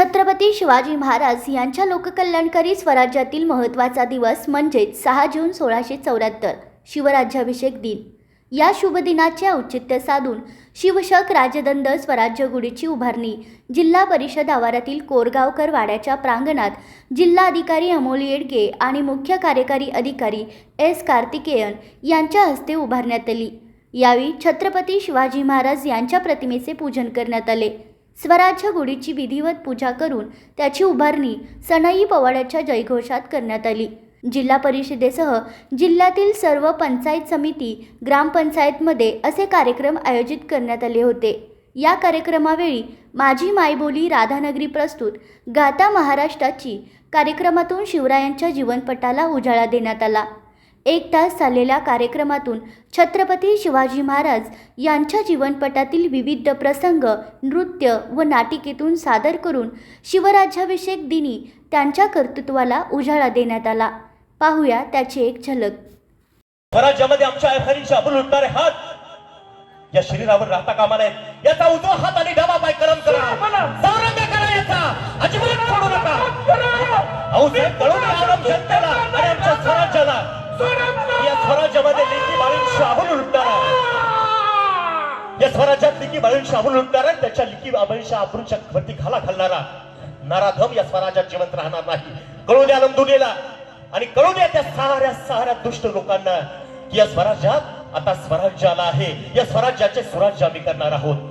छत्रपती शिवाजी महाराज यांच्या लोककल्याणकारी स्वराज्यातील महत्त्वाचा दिवस म्हणजेच सहा जून सोळाशे चौऱ्याहत्तर शिवराज्याभिषेक दिन. या शुभदिनाचे औचित्य साधून शिवशक राजदंड स्वराज्य गुढीची उभारणी जिल्हा परिषद आवारातील कोरगावकर वाड्याच्या प्रांगणात जिल्हाधिकारी अमोल येडगे आणि मुख्य कार्यकारी अधिकारी एस कार्तिकेयन यांच्या हस्ते उभारण्यात आली. यावेळी छत्रपती शिवाजी महाराज यांच्या प्रतिमेचे पूजन करण्यात आले. स्वराज्य गुढीची विधिवत पूजा करून त्याची उभारणी सनई पवाड्याच्या जयघोषात करण्यात आली. जिल्हा परिषदेसह जिल्ह्यातील सर्व पंचायत समिती ग्रामपंचायतमध्ये असे कार्यक्रम आयोजित करण्यात आले होते. या कार्यक्रमावेळी माझी मायबोली राधानगरी प्रस्तुत गाता महाराष्ट्राची कार्यक्रमातून शिवरायांच्या जीवनपटाला उजाळा देण्यात आला. एक तास चाललेल्या कार्यक्रमातून छत्रपती शिवाजी महाराज यांच्या जीवनपटातील विविध प्रसंग नृत्य व नाटिकेतून सादर करून शिवराज्याभिषेक दिनी त्यांच्या कर्तृत्वाला उजाळा देण्यात आला. पाहूया त्याची एक झलक. स्वराज्यामध्ये आमच्या आयफारीचे अबुल उठणारे हात या शरीरावर राहता कामा नयेत याचा उजवा हात आणि डावा पाय कलम करा सारंग करा याचा. अजिबात सोडू नका. या लिखी बाळूंशी अबुल उठणारा त्याच्या लिखी बाळूंच्या अबरूच्या वरती खाला घालणारा नाराधम या स्वराज्यात जिवंत राहणार नाही. कळू द्या दुनियेला. आणि कळू द्या त्या साऱ्या साऱ्या दुष्ट लोकांना की या स्वराज्यात आता स्वराज्य आला आहे. या स्वराज्याचे स्वराज्य आम्ही करणार आहोत.